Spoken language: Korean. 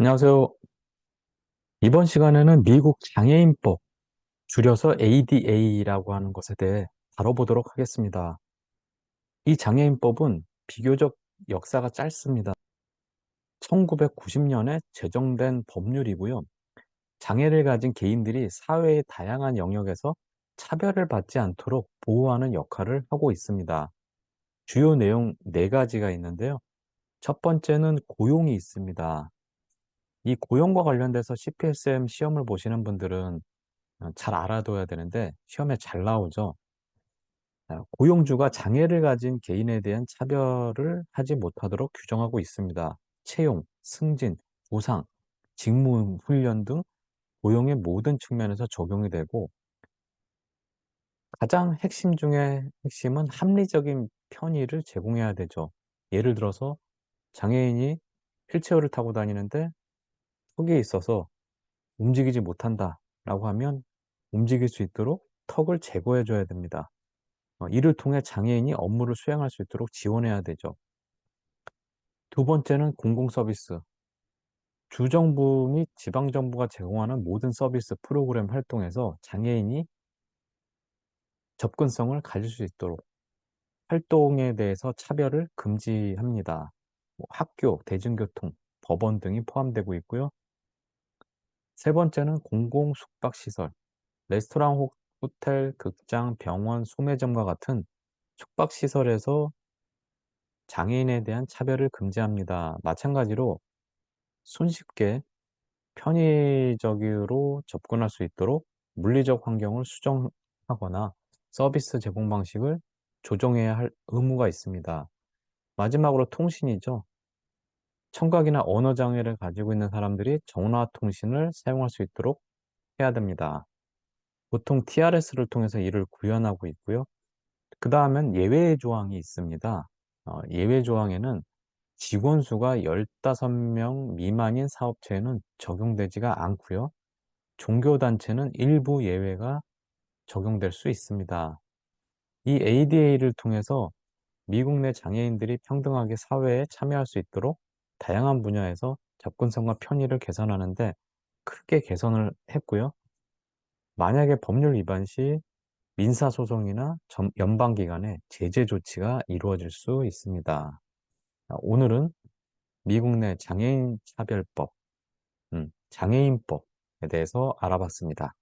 안녕하세요. 이번 시간에는 미국 장애인법, 줄여서 ADA라고 하는 것에 대해 다뤄보도록 하겠습니다. 이 장애인법은 비교적 역사가 짧습니다. 1990년에 제정된 법률이고요. 장애를 가진 개인들이 사회의 다양한 영역에서 차별을 받지 않도록 보호하는 역할을 하고 있습니다. 주요 내용 4가지가 있는데요. 첫 번째는 고용이 있습니다. 이 고용과 관련돼서 CPSM 시험을 보시는 분들은 어, 잘 알아둬야 되는데 시험에 잘 나오죠. 고용주가 장애를 가진 개인에 대한 차별을 하지 못하도록 규정하고 있습니다. 채용, 승진, 보상, 직무 훈련 등 고용의 모든 측면에서 적용이 되고 가장 핵심 중에 핵심은 합리적인 편의를 제공해야 되죠. 예를 들어서 장애인이 휠체어를 타고 다니는데 턱이 있어서 움직이지 못한다 라고 하면 움직일 수 있도록 턱을 제거해 줘야 됩니다. 어, 이를 통해 장애인이 업무를 수행할 수 있도록 지원해야 되죠. 두 번째는 공공 서비스. 주정부 및 지방정부가 제공하는 모든 서비스 프로그램 활동에서 장애인이 접근성을 가질 수 있도록 활동에 대해서 차별을 금지합니다. 뭐 학교, 대중교통, 법원 등이 포함되고 있고요. 세 번째는 공공 숙박 시설. 레스토랑, 호텔, 극장, 병원, 소매점과 같은 숙박 시설에서 장애인에 대한 차별을 금지합니다. 마찬가지로 손쉽게 편의적으로 접근할 수 있도록 물리적 환경을 수정하거나 서비스 제공 방식을 조정해야 할 의무가 있습니다. 마지막으로 통신이죠. 청각이나 언어 장애를 가지고 있는 사람들이 전화 통신을 사용할 수 있도록 해야 됩니다. 보통 TRS를 통해서 이를 구현하고 있고요. 그 다음엔 예외 조항이 있습니다. 어, 예외 조항에는 직원 수가 15명 미만인 사업체에는 적용되지가 않고요. 종교단체는 일부 예외가 적용될 수 있습니다. 이 ADA를 통해서 미국 내 장애인들이 평등하게 사회에 참여할 수 있도록 다양한 분야에서 접근성과 편의를 개선하는데 크게 개선을 했고요. 만약에 법률 위반 시 민사소송이나 연방기관의 제재 조치가 이루어질 수 있습니다. 오늘은 미국 내 장애인 차별법, 음, 장애인법에 대해서 알아봤습니다.